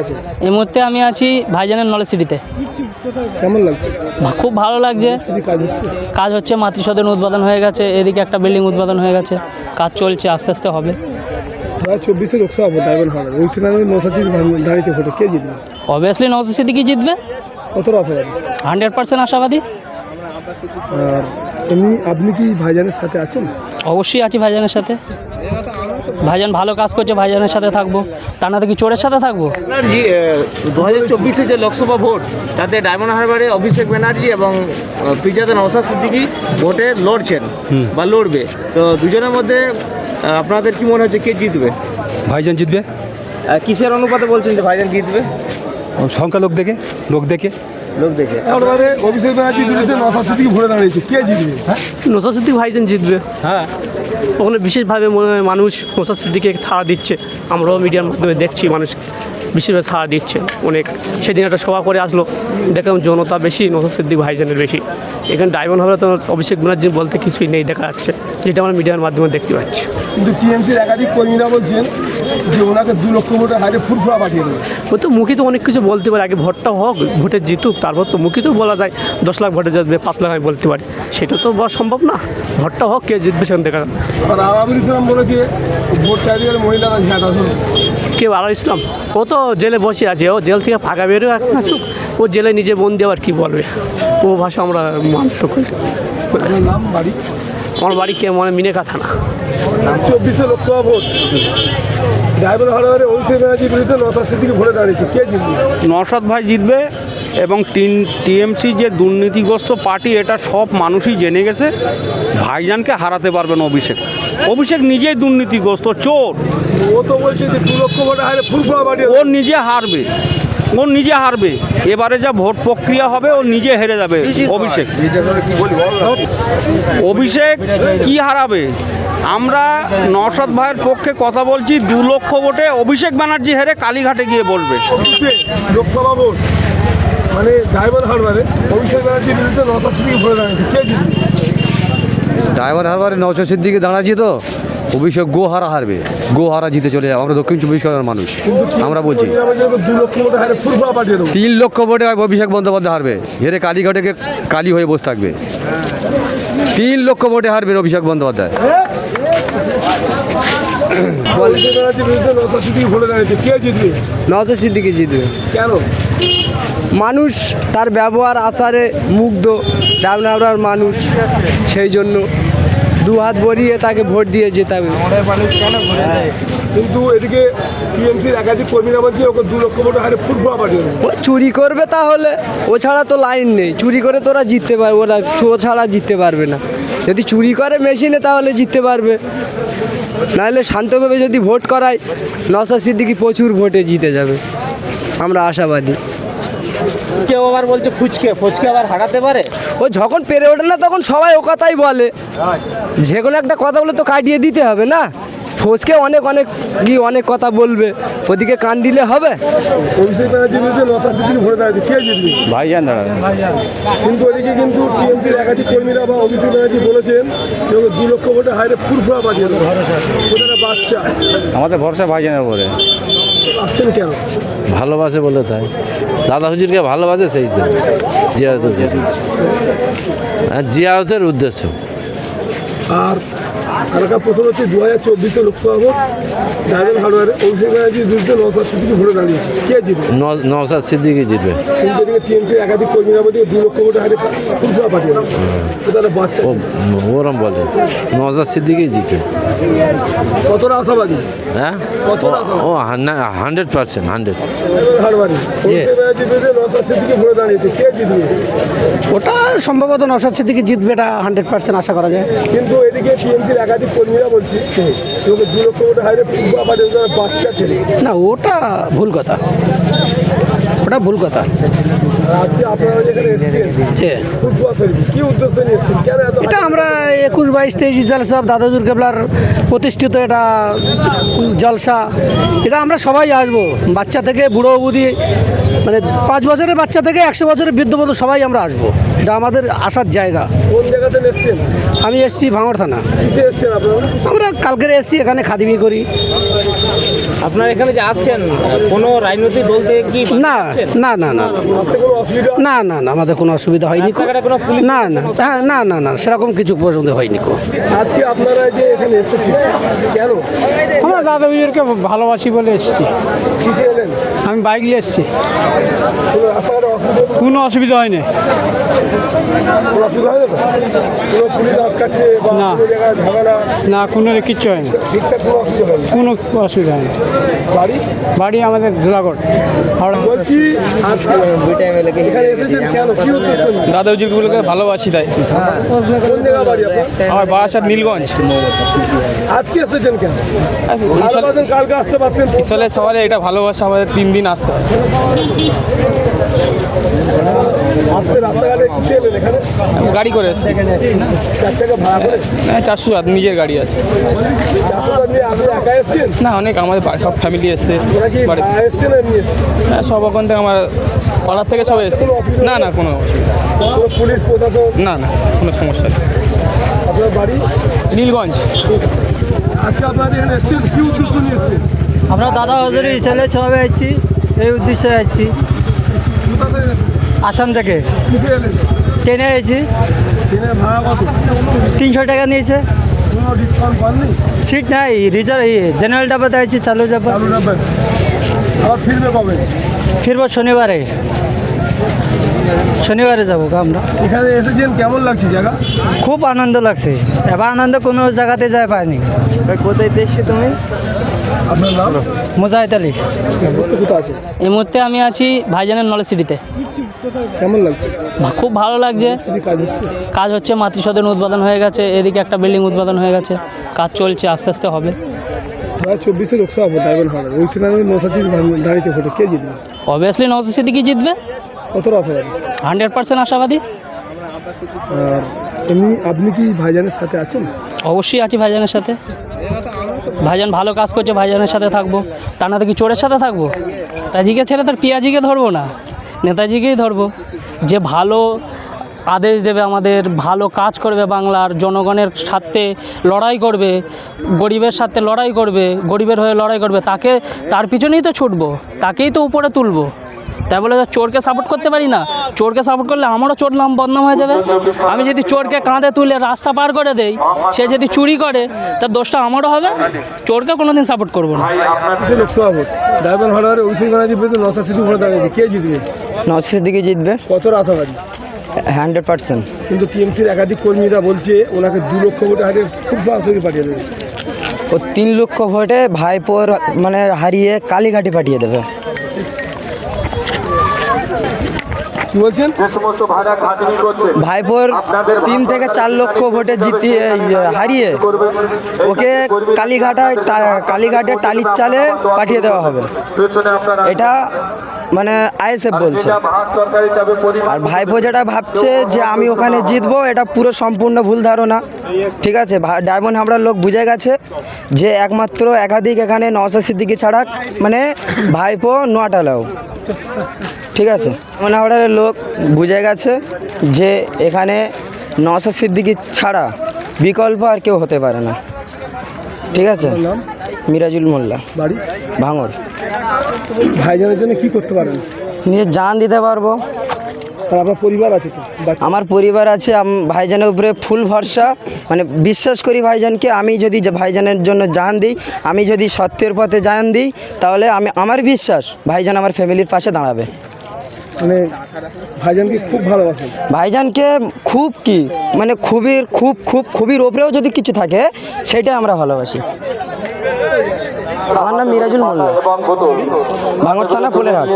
আছে? এই মুহূর্তে আমি আছি ভাইজানের নলেজ সিটিতে। কেমন লাগছে? খুব ভালো লাগছে। কাজ হচ্ছে? মাতৃসদন উদ্বোধন হয়ে গেছে এদিকে একটা বিল্ডিং উদ্বোধন হয়ে গেছে। কাজ চলছে আস্তে আস্তে হবে। চব্বিশে লোকসভা ভোট ড্রাইভার হবে ওই সিনারে নৌসাচি দাঁড়িয়েছে ভোটে কে জিতবে? অবভিয়াসলি সিদ্দিকি জিতবে? কতটা আশাবাদী হান্ড্রেড পার্সেন্ট আশাবাদী। এমনি আপনি কি ভাইজানের সাথে আছেন? অবশ্যই আছি ভাইজানের সাথে। ভাইজান ভালো কাজ করছে ভাইজানের সাথে থাকব। তা না তো কি চোরের সাথে থাকব? দু হাজার চব্বিশে যে লোকসভা ভোট তাতে ডায়মন্ড হারবারে অভিষেক ব্যানার্জি এবং পিজাতে নওসাদ সিদ্দিকি ভোটে লড়ছেন বা লড়বে। তো দুজনের মধ্যে আপনাদের কি মনে হচ্ছে কে জিতবে? ভাইজান জিতবে? কিসের অনুপাতে বলছেন যে ভাইজান জিতবে? সংখ্যা লোক দেখে লোক দেখে। লোক দেখে। এবারে অভিষেক ব্যানার্জির বিরুদ্ধে নৌসাচি থেকে ভরে দাঁড়িয়েছে। কে জিতবে? নসাদ সিদ্দিক ভাইজান জিতবে। হ্যাঁ। ওখানে বিশেষভাবে মনে হয় মানুষ নসাদ সিদ্দিকে ছাড়া দিচ্ছে। আমরাও মিডিয়ার মাধ্যমে দেখছি মানুষ বিশেষভাবে সাড়া দিচ্ছে। অনেক সেদিন একটা সভা করে আসলো দেখলাম জনতা বেশি নসাদ সিদ্দিক ভাইজানের বেশি। এখানে ডায়মন্ড হবে তো অভিষেক ব্যানার্জি বলতে কিছুই নেই দেখা যাচ্ছে। যেটা আমরা মিডিয়ার মাধ্যমে দেখতে পাচ্ছি। কিন্তু টিএমসির একাধিক কর্মীরা বলছেন যে ওনাকে দু লক্ষ ভোটে হারে ফুরফুরা পাঠিয়ে দেবে। ও তো মুখে তো অনেক কিছু বলতে পারে আগে ভোটটা হোক ভোটে জিতুক তারপর তো মুখে তো বলা যায় দশ লাখ ভোটে যাবে পাঁচ লাখ আমি বলতে পারি। সেটা তো বলা সম্ভব না। ভোটটা হোক কে জিতবে সেখান থেকে। আর আরাবুল ইসলাম বলেছে ভোট চাইতে মহিলারা ঝাঁটা কেউ আলাল ইসলাম? ও তো জেলে বসে আছে ও জেল থেকে ফাঁকা বেরোয় এখন আসুক। ও জেলে নিজে বন্দি আবার কী বলবে? ও ভাষা আমরা মানত করি নাম বাড়ি আমার বাড়ি কে মনে মিনেকা থানা চব্বিশে লোকসভা ভোট। ড্রাইভার অভিষেক ব্যানার্জির বিরুদ্ধে নৌসাচি থেকে ভোটে দাঁড়িয়েছে। কে জিতবে? নসাদ ভাই জিতবে এবং টিন টিএমসি যে দুর্নীতিগ্রস্ত পার্টি এটা সব মানুষই জেনে গেছে। ভাইজানকে হারাতে পারবেন অভিষেক। অভিষেক নিজেই দুর্নীতিগ্রস্ত চোর। ও তো বলছে যে দু লক্ষ ভোটে হারে ও নিজে হারবে। ও নিজে হারবে। এবারে যা ভোট প্রক্রিয়া হবে ও নিজে হেরে যাবে অভিষেক। অভিষেক কি হারাবে? আমরা নসাদ ভাইয়ের পক্ষে কথা বলছি দু লক্ষ ভোটে অভিষেক ব্যানার্জি হেরে কালীঘাটে গিয়ে বলবে। লোকসভা ভোট। মানে ড্রাইভার হারবারে অভিষেক ব্যানার্জির বিরুদ্ধে নৌসাচি থেকে দাঁড়িয়েছে কে জিতবে? ড্রাইভার হারবারে নৌশো সিদ্দিকে দাঁড়াচ্ছি তো অভিষেক গো হারা হারবে গো হারা জিতে চলে যাবে আমরা দক্ষিণ চব্বিশ পরগনার মানুষ আমরা বলছি। তিন লক্ষ ভোটে অভিষেক বন্দ্যোপাধ্যায় হারবে হেরে কালীঘাটে কালী হয়ে বসে থাকবে। তিন লক্ষ ভোটে হারবে অভিষেক বন্দ্যোপাধ্যায়। জিতবে সিদ্দিকি জিতবে। কেন? মানুষ তার ব্যবহার আচারে মুগ্ধ। ডাবনাবড়ার মানুষ সেই জন্য দু হাত ভরিয়ে তাকে ভোট দিয়ে যেতে হবে কিন্তু এদিকে টিএমসির একাধিক কর্মীরা বলছে ওকে দু লক্ষ ভোটে হারে ফুরফুরা পাঠিয়ে ও চুরি করবে তাহলে? ও ছাড়া তো লাইন নেই। চুরি করে তোরা জিততে পারবে ওরা ও ছাড়া জিততে পারবে না। যদি চুরি করে মেশিনে তাহলে জিততে পারবে। নাহলে শান্তভাবে যদি ভোট করায় নসা সিদ্দিকি প্রচুর ভোটে জিতে যাবে। আমরা আশাবাদী। কেউ আবার বলছে ফুচকে। ফুচকে আবার হারাতে পারে? ও যখন পেরে ওঠে না তখন সবাই ও কথাই বলে। যে কোনো একটা কথা বলে তো কাটিয়ে দিতে হবে না? ফোসকে অনেক অনেক কি অনেক কথা বলবে। ওদিকে কান দিলে হবে? ভাইজান কিন্তু ওদিকে কিন্তু টিএমসির একাধিক কর্মীরা বা অভিষেক ব্যানার্জি বলেছেন দু লক্ষ ভোটে হারে ফুরফুরা ওটা বাচ্চা। আমাদের ভরসা ভাইজানের উপরে। আসছেন কেন? ভালোবাসে বলে তাই। দাদা হুজুরকে ভালোবাসে সেই জন্য জিয়ারতের হ্যাঁ জিয়ারতের উদ্দেশ্য। আর আরেকটা প্রথম হচ্ছে দু হাজার চব্বিশে লোকসভা ভোট ড্রাইভার হার্ডওয়ারে অভিষেক ব্যানার্জির বিরুদ্ধে নৌসাদ সিদ্দিকি ভোটে দাঁড়িয়েছে কে জিতবে ন- নওশাদ সিদ্দিকি জিতবে কিন্তু এদিকে টিএমসির একাধিক কর্মীরা বলছে দু লক্ষ ভোটে হারে ফুরফুরা পাঠিয়ে দেবো বাচ্চা ওরম বলে নওশাদ সিদ্দিকি জিতবে কতটা আশাবাদী হ্যাঁ ও হান্ড্রেড পার্সেন্ট হান্ড্রেড সিদ্দিকি ভোটে দাঁড়িয়েছে কে জিতবে ওটা সম্ভবত নসাদ সিদ্দিকি জিতবে এটা হান্ড্রেড পার্সেন্ট আশা করা যায় কিন্তু এদিকে টিএমসির একাধিক কর্মীরা বলছে ওকে দু লক্ষ হারে ফুরফুরা পাঠিয়ে বাচ্চা ছেলে। না ওটা ভুল কথা। ওটা ভুল কথা। এটা আমরা একুশ বাইশ তেইশ সাল সব দাদাজুর কেবলার প্রতিষ্ঠিত এটা জলসা। এটা আমরা সবাই আসব। বাচ্চা থেকে বুড়ো বুড়ি মানে পাঁচ বছরের বাচ্চা থেকে একশো বছরের বৃদ্ধ পর্যন্ত সবাই আমরা আসব। এটা আমাদের আসার জায়গা। আমি এসছি ভাঙড় থানা। আমরা কালকের এসছি এখানে খাদিমি করি। আপনারা এখানে যে আসছেন কোনো রাজনৈতিক দল থেকে কি না না না না কোনো অসুবিধা? না না না আমাদের কোনো অসুবিধা হয়নি না না হ্যাঁ, না না না সেরকম কিছু পর্যন্ত হয়নি আজকে আপনারা যে এখানে এসেছেন কেন? আমরা দাদা বিজয়কে ভালোবাসি বলে এসেছি। আমি বাইক নিয়ে এসেছি। কোনো অসুবিধা? কোনো অসুবিধা হয়নি। হয় না। না। কোনো কিচ্ছু হয়নি। কোনো অসুবিধা হয় না হয়নি। বাড়ি? বাড়ি আমাদের ধুলাগড়? দাদা হুজুরগুলোকে ভালোবাসি তাই। আমার বাসার নীলগঞ্জ। আজকে এসেছেন কেন? কালকে আসতে পারতেন ইসলে সবাই এটা ভালোবাসা আমাদের তিন দিন আসতে হয় আসতে রাস্তাঘাটে কিসে এলেন এখানে গাড়ি করে এসছি। হ্যাঁ চারশো নিজের গাড়ি আছে। চারশো টাকা নিয়ে আপনি একা এসছেন? না অনেক আমাদের সব ফ্যামিলি এসছে। হ্যাঁ সব ওখান থেকে আমার পাড়ার থেকে সবাই এসছে। না না কোনো পুলিশ প্রশাসন? না না কোনো সমস্যা নেই। আপনার বাড়ি? নীলগঞ্জ। আজকে আপনারা এখানে এসছেন কি উদ্দেশ্য নিয়ে এসছেন? আমরা দাদা হজুরি ছেলে সবাই আছি এই উদ্দেশ্যে আছি? আসাম থেকে। ট্রেনে এসেছি ট্রেনের ভাড়া কত? তিনশো টাকা নিয়েছে। সিট নাই রিজার্ভ জেনারেল ডাবাতে আছি চালু ডাবা আবার ফিরবে কবে? ফিরবো শনিবারে। শনিবারে যাব আমরা। এখানে এসেছেন কেমন লাগছে জায়গা? খুব আনন্দ লাগছে। এবার আনন্দ কোনো জায়গাতে যায় পায়নি কোথায় দেখছি তুমি? মুজাহিদ আলী। এই মুহূর্তে আমি আছি ভাইজানের নলেজ সিটিতে। কেমন লাগছে? খুব ভালো লাগছে। কাজ হচ্ছে? কাজ হচ্ছে মাতৃসদন উদ্বোধন হয়ে গেছে এদিকে একটা বিল্ডিং উদ্বোধন হয়ে গেছে কাজ চলছে আস্তে আস্তে হবে। প্রায় চব্বিশে লোকসভা ভোট ডায়মন্ড হাওড়ার ওই সেখানে নৌসাচির দাঁড়িয়েছে ভোটে কে জিতবে? অবভিয়াসলি সিদ্দিকি জিতবে। কতটা আশাবাদী হান্ড্রেড পার্সেন্ট আশাবাদী। এমনি আপনি কি ভাইজানের সাথে আছেন? অবশ্যই আছি ভাইজানের সাথে। ভাইজান ভালো কাজ করছে ভাইজানের সাথে থাকব। তা না তো কি চোরের সাথে থাকব? নেতাজিকে ছেড়ে তার পিয়াজিকে ধরবো না। নেতাজিকেই ধরবো। যে ভালো আদেশ দেবে আমাদের, ভালো কাজ করবে বাংলার, জনগণের স্বার্থে লড়াই করবে, গরিবের স্বার্থে লড়াই করবে, গরিবের হয়ে লড়াই করবে, তাকে, তার পিছনেই তো ছুটবো, তাকেই তো উপরে তুলবো। তাই বলে চোরকে সাপোর্ট করতে পারি না। চোরকে সাপোর্ট করলে আমারও চোর নাম বদনাম হয়ে যাবে। আমি যদি চোরকে কাঁধে তুলে রাস্তা পার করে দেই, সে যদি চুরি করে, তার দোষটা আমারও হবে। চোরকে কোনোদিন সাপোর্ট করব না। নশোর দিকে জিতবে। কতটা আশাবাদী হান্ড্রেড পার্সেন্ট। কিন্তু টিএমসির একাধিক কর্মীরা বলছে ওনাকে দু লক্ষ ভোটে হারিয়ে খুব সরাসরি পাঠিয়ে দেবে। ও তিন লক্ষ ভোটে ভাইপোর মানে হারিয়ে কালীঘাটি পাঠিয়ে দেবে। কি বলছেন? ভাইপোর তিন থেকে চার লক্ষ ভোটে জিতিয়ে হারিয়ে ওকে কালীঘাটায় টা- কালীঘাটে টালির চালে পাঠিয়ে দেওয়া হবে। এটা মানে আইএসএফ বলছে। আর ভাইপো যেটা ভাবছে যে আমি ওখানে জিতবো এটা পুরো সম্পূর্ণ ভুল ধারণা। ঠিক আছে ডায়মন্ড হামড়ার লোক বুঝে গেছে যে একমাত্র একাধিক এখানে নওসা সিদ্দিকি ছাড়া মানে ভাইপো নোয়াটালাও। ঠিক আছে মানে হাওড়ার লোক বুঝে গেছে যে এখানে নওসা সিদ্দিকি ছাড়া বিকল্প আর কেউ হতে পারে না। ঠিক আছে মিরাজুল মোল্লা। বাড়ি? ভাঙর। ভাইজানের জন্য কি করতে পারেন? নিজের জান দিতে পারব। আপনার পরিবার আছে তো? আমার পরিবার আছে ভাইজানের উপরে ফুল ভরসা। মানে বিশ্বাস করি ভাইজানকে আমি যদি ভাইজানের জন্য জান দিই আমি যদি সত্যের পথে জান দিই তাহলে আমি আমার বিশ্বাস ভাইজান আমার ফ্যামিলির পাশে দাঁড়াবে। মানে ভাইজানকে খুব ভালোবাসেন ভাইজানকে খুব কি মানে খুবই খুব খুব খুবই ওপরেও যদি কিছু থাকে সেটাই আমরা ভালোবাসি। আমার নাম মিরাজুল মোল্লা। ভাঙর থানা ফুলেরহাট।